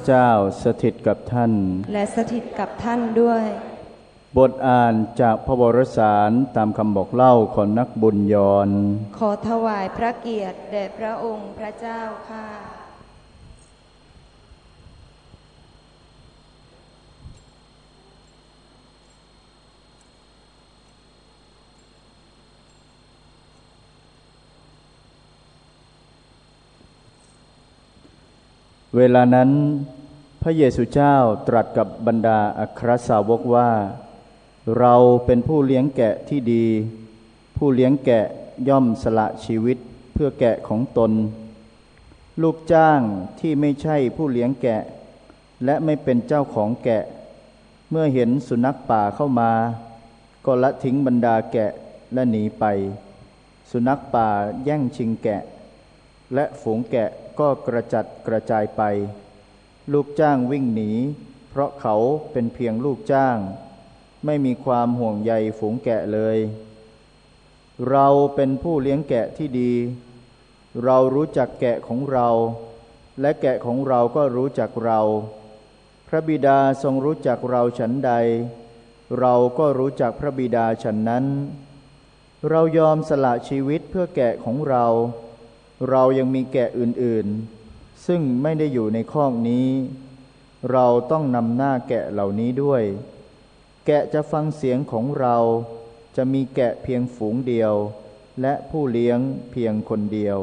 ระเจ้าสถิตกับท่าน และสถิตกับท่านด้วย บทอ่านจากพระวรสารตามคำบอกเล่าของนักบุญยอนขอถวายพระเกียรติแด่พระองค์พระเจ้าค่ะ เวลานั้น พระเยซูเจ้าตรัสกับบรรดาอัครสาวกว่า เราเป็นผู้เลี้ยงแกะที่ดี ผู้เลี้ยงแกะย่อมสละชีวิตเพื่อแกะของตน ลูกจ้างที่ไม่ใช่ผู้เลี้ยงแกะ และไม่เป็นเจ้าของแกะ เมื่อเห็นสุนัขป่าเข้ามา ก็ละทิ้งบรรดาแกะและหนีไป สุนัขป่าแย่งชิงแกะ และฝูงแกะ ก็กระจัดกระจายไป ลูกจ้างวิ่งหนี เพราะเขาเป็นเพียงลูกจ้าง ไม่มีความห่วงใยฝูงแกะเลย เราเป็นผู้เลี้ยงแกะที่ดี เรารู้จักแกะของเรา และแกะของเราก็รู้จักเรา พระบิดาทรงรู้จักเราฉันใด เราก็รู้จักพระบิดาฉันนั้น เรายอมสละชีวิตเพื่อแกะของเรา เรายังมีแกะอื่นๆ ซึ่งไม่ได้อยู่ในข้องนี้ เราต้องนำหน้าแกะเหล่านี้ด้วย แกะจะฟังเสียงของเราจะมีแกะเพียงฝูงเดียว และผู้เลี้ยงเพียงคนเดียว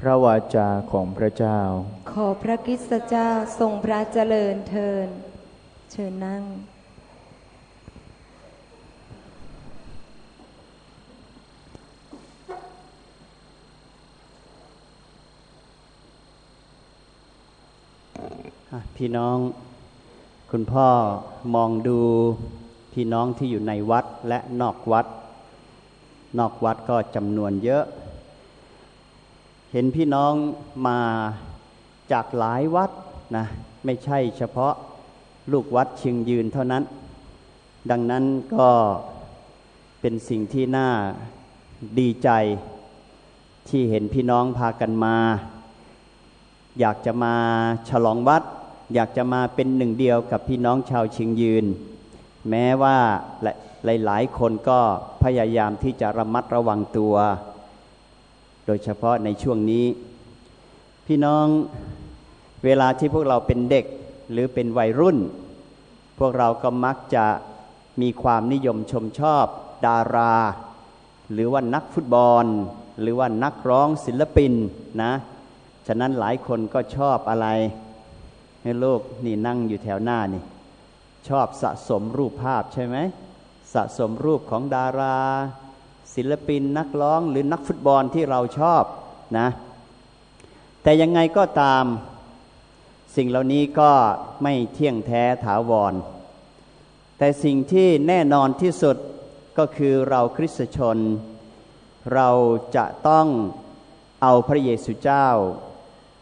พระวาจาของพระเจ้า ขอพระคริสตเจ้าทรงพระเจริญเทินเชิญนั่ง พี่น้องคุณพ่อมองดูพี่น้องที่อยู่ในวัดและนอกวัด นอกวัดก็จำนวนเยอะ เห็นพี่น้องมาจากหลายวัดนะไม่ใช่เฉพาะลูกวัดเชียงยืนเท่านั้น ดังนั้นก็เป็นสิ่งที่น่าดีใจที่เห็นพี่น้องพากันมา อยากจะมาฉลองวัด อยากจะมาเป็นหนึ่งเดียวกับพี่น้องชาวเชียงยืน แม้ว่าหลาย ๆ คนก็พยายามที่จะระมัดระวังตัว โดยเฉพาะในช่วงนี้ พี่น้องเวลาที่พวกเราเป็นเด็กหรือเป็นวัยรุ่น พวกเราก็มักจะมีความนิยมชมชอบ ดารา หรือว่านักฟุตบอล หรือว่านักร้องศิลปินนะ ฉะนั้นหลายคนก็ชอบอะไร ให้ลูกนี่นั่งอยู่แถวหน้านี่ ชอบสะสมรูปภาพใช่ไหม สะสมรูปของดารา ศิลปินนักร้องหรือนักฟุตบอลที่เราชอบนะ แต่ยังไงก็ตามสิ่งเหล่านี้ก็ไม่เที่ยงแท้ถาวร แต่สิ่งที่แน่นอนที่สุดก็คือเราคริสตชน เราจะต้องเอาพระเยซูเจ้า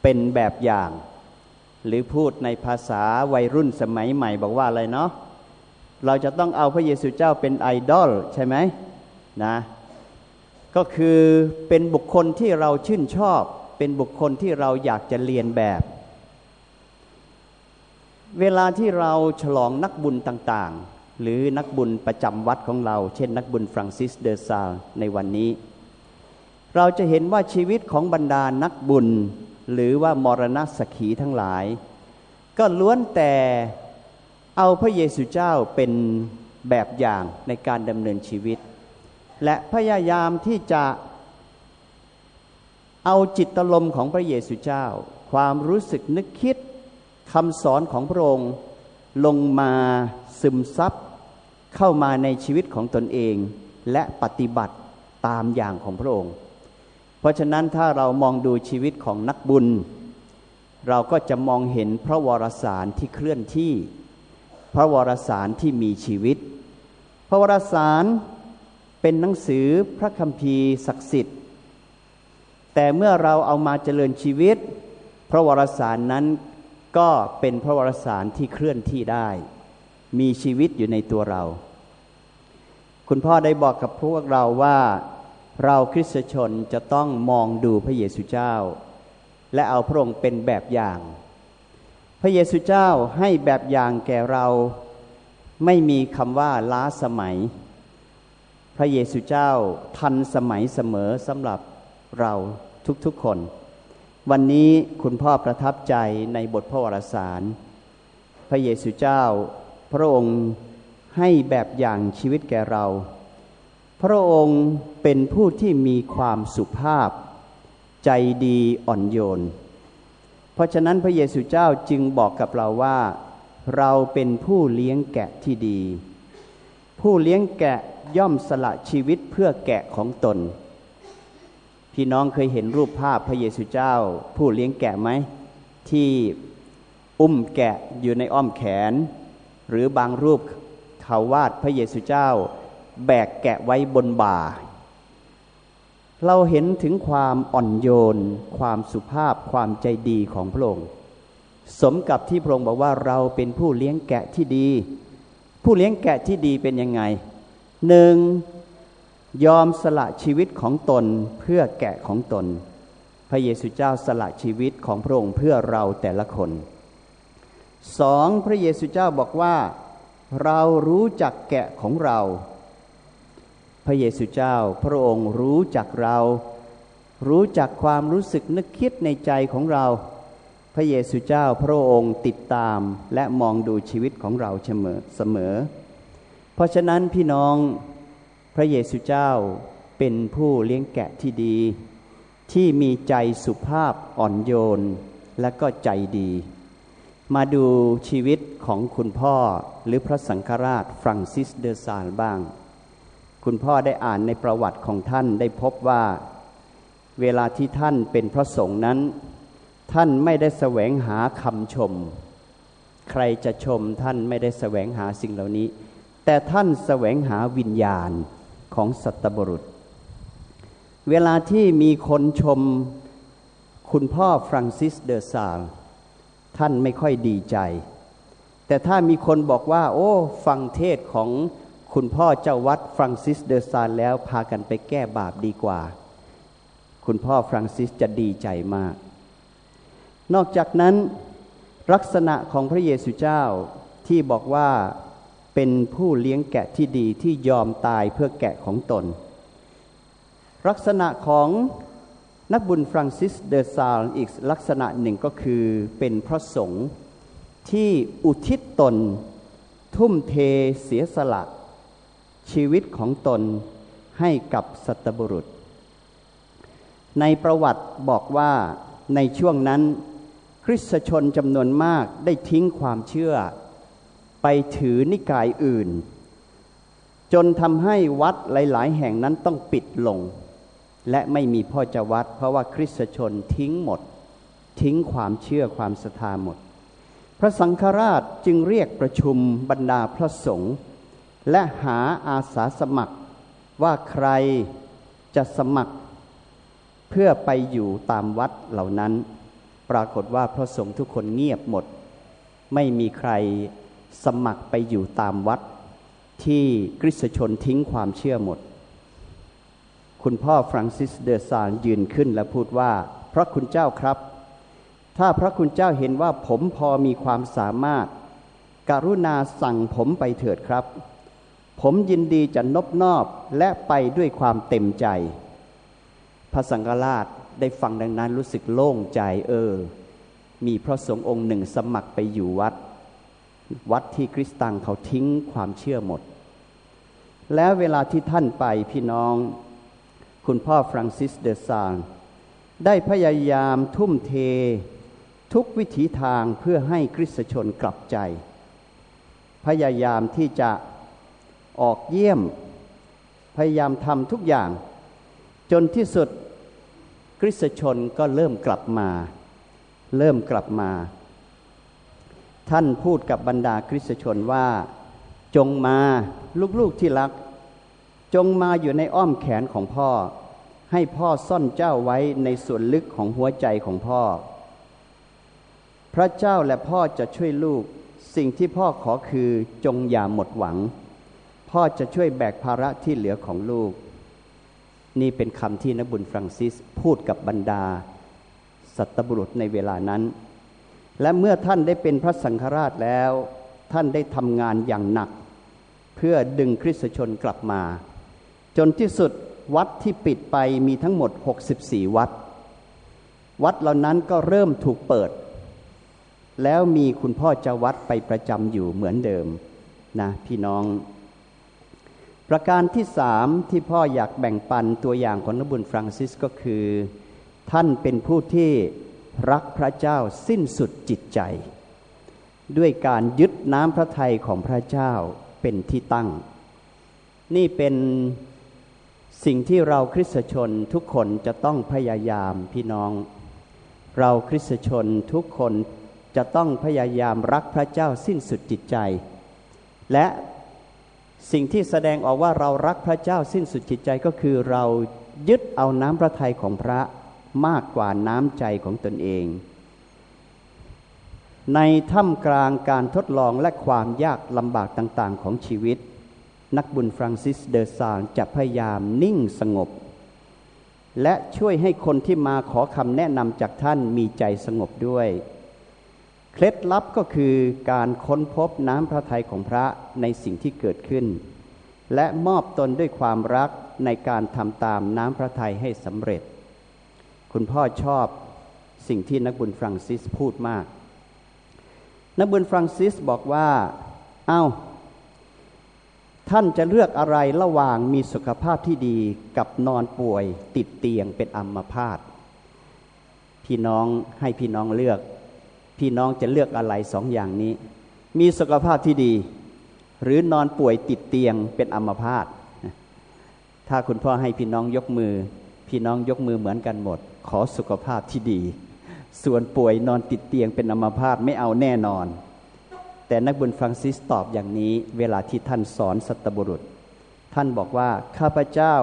เป็นแบบอย่าง หรือพูดในภาษาวัยรุ่นสมัยใหม่บอกว่าอะไรเนาะเราจะต้องเอาพระเยซูเจ้าเป็นไอดอลใช่ไหมนะก็คือเป็นบุคคลที่เราชื่นชอบ เป็นบุคคลที่เราอยากจะเรียนแบบ เวลาที่เราฉลองนักบุญต่างๆ หรือนักบุญประจำวัดของเรา เช่น นักบุญฟรังซิสเดอซาลในวันนี้ เราจะเห็นว่าชีวิตของบรรดานักบุญ หรือว่ามรณะสขีทั้งหลาย ก็ล้วนแต่เอาพระเยซูเจ้าเป็นแบบอย่างในการดำเนินชีวิต และพยายามที่จะเอาจิตตลมของพระเยซูเจ้า ความรู้สึกนึกคิดคำสอนของพระองค์ลงมาซึมซับเข้ามาในชีวิตของตนเอง และปฏิบัติตามอย่างของพระองค์ ราะฉะนั้นถ้าเรามองดูชีวิตของนักบุญ เราก็จะมองเห็นพระวรสารที่เคลื่อนที่ พระวรสารที่มีชีวิต พระวรสารเป็นหนังสือพระคัมภีร์ศักดิ์สิทธิ์ แต่เมื่อเราเอามาเจริญชีวิต พระวรสารนั้นก็เป็นพระวรสารที่เคลื่อนที่ได้ มีชีวิตอยู่ในตัวเรา คุณพ่อได้บอกกับพวกเราว่า เราคริสตชนจะต้องมองดูพระเยซูเจ้า และเอาพระองค์เป็นแบบอย่าง พระเยซูเจ้าให้แบบอย่างแก่เราไม่มีคำว่าล้าสมัย พระเยซูเจ้าทันสมัยเสมอสำหรับเราทุกๆคน วันนี้คุณพ่อประทับใจในบทพระวรสาร พระเยซูเจ้า พระองค์ให้แบบอย่างชีวิตแก่เรา พระองค์เป็นผู้ที่มีความสุภาพ ใจดีอ่อนโยน เพราะฉะนั้นพระเยซูเจ้าจึงบอกกับเราว่า เราเป็นผู้เลี้ยงแกะที่ดี ผู้เลี้ยงแกะย่อมสละชีวิตเพื่อแกะของตน พี่น้องเคยเห็นรูปภาพพระเยซูเจ้า ผู้เลี้ยงแกะไหม ที่อุ้มแกะอยู่ในอ้อมแขน หรือบางรูปเขาวาดพระเยซูเจ้า แบกแกะไว้บนบ่า เราเห็นถึงความอ่อนโยน ความสุภาพความใจดีของพระองค์ สมกับที่พระองค์บอกว่าเราเป็นผู้เลี้ยงแกะที่ดี ผู้เลี้ยงแกะที่ดีเป็นยังไงหนึ่งยอมสละชีวิตของตนเพื่อแกะของตน พระเยซูเจ้าสละชีวิตของพระองค์เพื่อเราแต่ละคนสองพระเยซูเจ้าบอกว่า เรารู้จักแกะของเรา พระเยซูเจ้า พระองค์รู้จักเรา รู้จักความรู้สึกนึกคิดในใจของเรา พระเยซูเจ้าพระองค์ติดตามและมองดูชีวิตของเราเสมอเสมอ เพราะฉะนั้นพี่น้องพระเยซูเจ้าเป็นผู้เลี้ยงแกะที่ดี ที่มีใจสุภาพอ่อนโยนและก็ใจดี มาดูชีวิตของคุณพ่อหรือพระสังฆราชฟรังซิสเดอซาลบ้าง คุณพ่อได้อ่านในประวัติของท่านได้พบว่า เวลาที่ท่านเป็นพระสงฆ์นั้น ท่านไม่ได้แสวงหาคำชม ใครจะชมท่านไม่ได้แสวงหาสิ่งเหล่านี้ แต่ท่านแสวงหาวิญญาณของสัตบุรุษ เวลาที่มีคนชมคุณพ่อฟรังซิสเดอซาลท่านไม่ค่อยดีใจ แต่ถ้ามีคนบอกว่า โอ้ ฟังเทศของ คุณพ่อเจ้าวัดฟรังซิสเดอซาลแล้วพากันไปแก้บาปดีกว่า คุณพ่อฟรังซิสจะดีใจมาก นอกจากนั้น ลักษณะของพระเยซูเจ้าที่บอกว่าเป็นผู้เลี้ยงแกะที่ดีที่ยอมตายเพื่อแกะของตน ลักษณะของนักบุญฟรังซิสเดอซาลอีกลักษณะหนึ่งก็คือเป็นพระสงฆ์ที่อุทิศตน ทุ่มเทเสียสละ ชีวิตของตนให้กับสัตบุรุษ ในประวัติบอกว่าในช่วงนั้น คริสตชนจำนวนมากได้ทิ้งความเชื่อ ไปถือนิกายอื่น จนทำให้วัดหลาย ๆ แห่งนั้นต้องปิดลง และไม่มีพ่อเจ้าวัด เพราะว่าคริสตชนทิ้งหมด ทิ้งความเชื่อความศรัทธาหมด พระสังฆราชจึงเรียกประชุมบรรดาพระสงฆ์ และหาอาสาสมัครว่าใครจะสมัคร เพื่อไปอยู่ตามวัดเหล่านั้น ปรากฏว่าพระสงฆ์ทุกคนเงียบหมด ไม่มีใครสมัครไปอยู่ตามวัด ที่คริสตชนทิ้งความเชื่อหมด คุณพ่อฟรังซิสเดอซานยืนขึ้นและพูดว่า พระคุณเจ้าครับ ถ้าพระคุณเจ้าเห็นว่าผมพอมีความสามารถ กรุณาสั่งผมไปเถิดครับ ผมยินดีจะนบนอบและไปด้วยความเต็มใจ พระสังฆราชได้ฟังดังนั้นรู้สึกโล่งใจเออ มีพระสงฆ์องค์หนึ่งสมัครไปอยู่วัด วัดที่คริสตังเขาทิ้งความเชื่อหมด แล้วเวลาที่ท่านไปพี่น้อง คุณพ่อฟรังซิสเดซานได้พยายามทุ่มเท ทุกวิถีทางเพื่อให้คริสตชนกลับใจ พยายามที่จะ ออกเยี่ยม พยายามทำทุกอย่าง จนที่สุดคริสชนก็เริ่มกลับมา เริ่มกลับมา ท่านพูดกับบรรดาคริสชนว่า จงมาลูกๆที่รัก จงมาอยู่ในอ้อมแขนของพ่อ ให้พ่อซ่อนเจ้าไว้ในส่วนลึกของหัวใจของพ่อ พระเจ้าและพ่อจะช่วยลูก สิ่งที่พ่อขอคือจงอย่าหมดหวัง พ่อจะช่วยแบกภาระที่เหลือของลูก นี่เป็นคำที่นบุญฟรังซิสพูดกับบรรดา สัตบุรุษในเวลานั้น และเมื่อท่านได้เป็นพระสังฆราชแล้ว ท่านได้ทำงานอย่างหนัก เพื่อดึงคริสตชนกลับมา จนที่สุดวัดที่ปิดไปมีทั้งหมด 64 วัด วัดเหล่านั้นก็เริ่มถูกเปิด แล้วมีคุณพ่อเจ้าวัดไปประจำอยู่เหมือนเดิมนะพี่น้อง ประการที่สามที่พ่ออยากแบ่งปันตัวอย่างของนบุญฟรังซิสก็คือ ท่านเป็นผู้ที่รักพระเจ้าสิ้นสุดจิตใจ ด้วยการยึดน้ำพระทัยของพระเจ้าเป็นที่ตั้ง นี่เป็นสิ่งที่เราคริสตชนทุกคนจะต้องพยายามพี่น้อง เราคริสตชนทุกคนจะต้องพยายามรักพระเจ้าสิ้นสุดจิตใจ และ สิ่งที่แสดงออกว่าเรารักพระเจ้าสิ้นสุดจิตใจก็คือเรายึดเอาน้ำพระทัยของพระมากกว่าน้ำใจของตนเอง ในถ้ำกลางการทดลองและความยากลำบากต่างๆของชีวิต นักบุญฟรังซิสเดอซานจะพยายามนิ่งสงบ และช่วยให้คนที่มาขอคำแนะนำจากท่านมีใจสงบด้วย เคล็ดลับก็คือการค้นพบน้ำพระทัยของพระในสิ่งที่เกิดขึ้น และมอบตนด้วยความรักในการทำตามน้ำพระทัยให้สำเร็จ คุณพ่อชอบสิ่งที่นักบุญฟรังซิสพูดมาก นักบุญฟรังซิสบอกว่าเอา้า ท่านจะเลือกอะไรระหว่างมีสุขภาพที่ดีกับนอนป่วยติดเตียงเป็นอัมพาตพี่น้องให้พี่น้องเลือก พี่น้องจะเลือกอะไรสองอย่างนี้ มีสุขภาพที่ดี หรือนอนป่วยติดเตียงเป็นอัมพาตถ้าคุณพ่อให้พี่น้องยกมือ พี่น้องยกมือเหมือนกันหมด ขอสุขภาพที่ดี ส่วนป่วยนอนติดเตียงเป็นอัมพาตไม่เอาแน่นอน แต่นักบุญฟรังซิสตอบอย่างนี้ เวลาที่ท่านสอนสัตบุรุษ ท่านบอกว่าข้าพเจ้า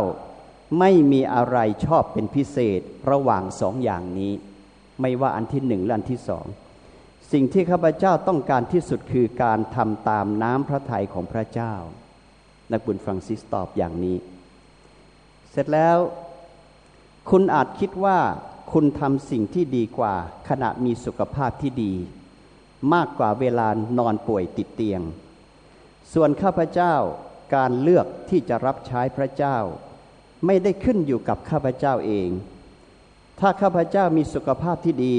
ไม่มีอะไรชอบเป็นพิเศษระหว่างสองอย่างนี้ ไม่ว่าอันที่หนึ่งและอันที่สอง สิ่งที่ข้าพเจ้าต้องการที่สุดคือการทำตามน้ำพระทัยของพระเจ้า นักบุญฟรังซิสตอบอย่างนี้ เสร็จแล้ว คุณอาจคิดว่าคุณทำสิ่งที่ดีกว่า ขณะมีสุขภาพที่ดี มากกว่าเวลานอนป่วยติดเตียง ส่วนข้าพเจ้าการเลือกที่จะรับใช้พระเจ้า ไม่ได้ขึ้นอยู่กับข้าพเจ้าเอง ถ้าข้าพเจ้ามีสุขภาพที่ดี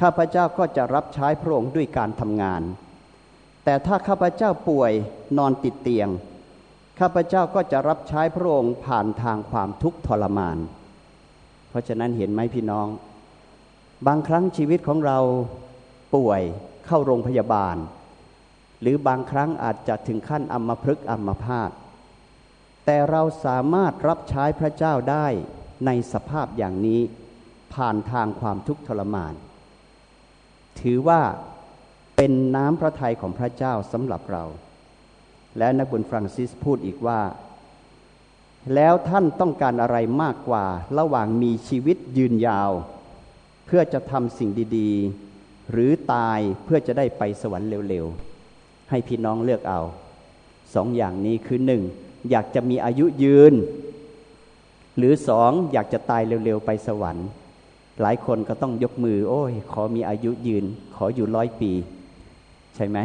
ข้าพเจ้าก็จะรับใช้พระองค์ด้วยการทำงาน แต่ถ้าข้าพเจ้าป่วยนอนติดเตียง ข้าพเจ้าก็จะรับใช้พระองค์ผ่านทางความทุกข์ทรมาน เพราะฉะนั้นเห็นไหมพี่น้อง บางครั้งชีวิตของเราป่วยเข้าโรงพยาบาล หรือบางครั้งอาจจะถึงขั้นอัมพฤกษ์อัมพาตแต่เราสามารถรับใช้พระเจ้าได้ในสภาพอย่างนี้ผ่านทางความทุกข์ทรมาน ถือว่าเป็นน้ำพระทัยของพระเจ้าสำหรับเรา และนักบุญฟรังซิสพูดอีกว่า แล้วท่านต้องการอะไรมากกว่าระหว่างมีชีวิตยืนยาว เพื่อจะทำสิ่งดีๆ หรือตายเพื่อจะได้ไปสวรรค์เร็วๆ ให้พี่น้องเลือกเอาสองอย่างนี้คือหนึ่งอยากจะมีอายุยืน หรือสองอยากจะตายเร็วๆ ไปสวรรค์ หลายคนก็ต้องยกมือ โอ้ย ขอมีอายุยืน ขออยู่ร้อยปี ใช่ไหม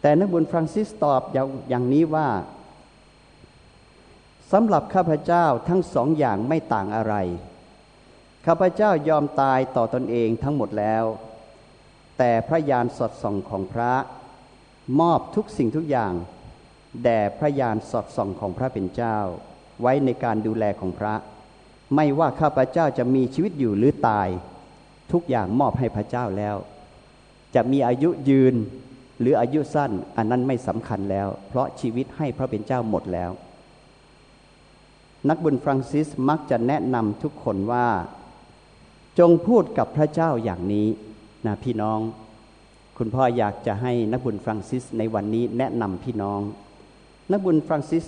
แต่นักบุญฟรังซิสตอบอย่างนี้ว่าสำหรับข้าพเจ้าทั้งสองอย่างไม่ต่างอะไร ข้าพเจ้ายอมตายต่อตอนเองทั้งหมดแล้ว แต่พระยานสดส่องของพระมอบทุกสิ่งทุกอย่างแด่พระยานสดส่องของพระเป็นเจ้า ไว้ในการดูแลของพระ ไม่ว่าข้าพเจ้าจะมีชีวิตอยู่หรือตาย ทุกอย่างมอบให้พระเจ้าแล้ว จะมีอายุยืนหรืออายุสั้น อันนั้นไม่สำคัญแล้ว เพราะชีวิตให้พระเป็นเจ้าหมดแล้ว นักบุญฟรังซิสมักจะแนะนำทุกคนว่า จงพูดกับพระเจ้าอย่างนี้นะพี่น้อง คุณพ่ออยากจะให้นักบุญฟรังซิสในวันนี้แนะนำพี่น้อง นักบุญฟรังซิส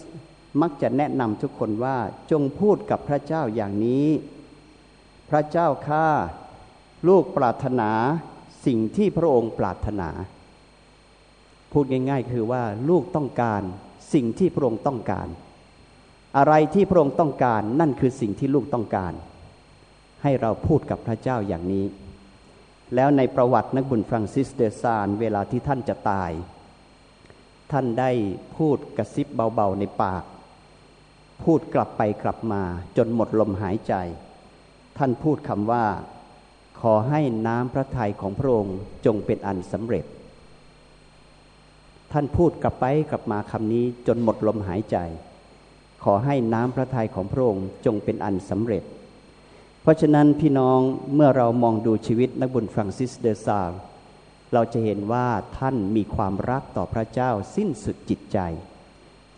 มักจะแนะนำทุกคนว่าจงพูดกับพระเจ้าอย่างนี้ พระเจ้าข้าลูกปรารถนาสิ่งที่พระองค์ปรารถนา พูดง่าย ๆ คือว่าลูกต้องการสิ่งที่พระองค์ต้องการ อะไรที่พระองค์ต้องการนั่นคือสิ่งที่ลูกต้องการ ให้เราพูดกับพระเจ้าอย่างนี้ แล้วในประวัตินักบุญฟรังซิสเดซานเวลาที่ท่านจะตาย ท่านได้พูดกระซิบเบาๆในปาก พูดกลับไปกลับมา จนหมดลมหายใจ ท่านพูดคำว่า ขอให้น้ำพระทัยของพระองค์จงเป็นอันสำเร็จ ท่านพูดกลับไปกลับมาคำนี้จนหมดลมหายใจ ขอให้น้ำพระทัยของพระองค์จงเป็นอันสำเร็จ เพราะฉะนั้นพี่น้องเมื่อเรามองดูชีวิตนักบุญฟรังซิสเดอซาลเราจะเห็นว่าท่านมีความรักต่อพระเจ้าสิ้นสุดจิตใจ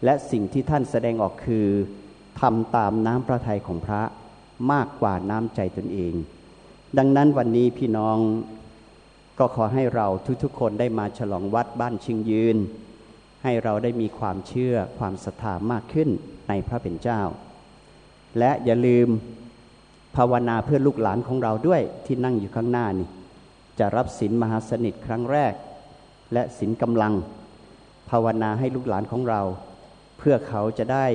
และสิ่งที่ท่านแสดงออกคือทำตามน้ำพระทัยของพระมากกว่าน้ำใจตนเอง ดังนั้นวันนี้พี่น้องก็ขอให้เราทุกๆ คนได้มาฉลองวัดบ้านชิงยืน ให้เราได้มีความเชื่อความศรัทธามากขึ้นในพระเป็นเจ้า และอย่าลืมภาวนาเพื่อลูกหลานของเราด้วยที่นั่งอยู่ข้างหน้านี่ จะรับศีลมหาสนิทครั้งแรก และศีลกำลัง ภาวนาให้ลูกหลานของเรา เพื่อเขาจะได้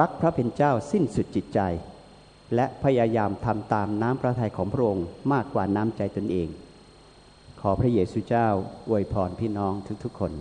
รักพระเป็นเจ้าสิ้นสุดจิตใจ และพยายามทำตามน้ำพระทัยของพระองค์มากกว่าน้ำใจตนเอง ขอพระเยซูเจ้าอวยพรพี่น้องทุกๆคน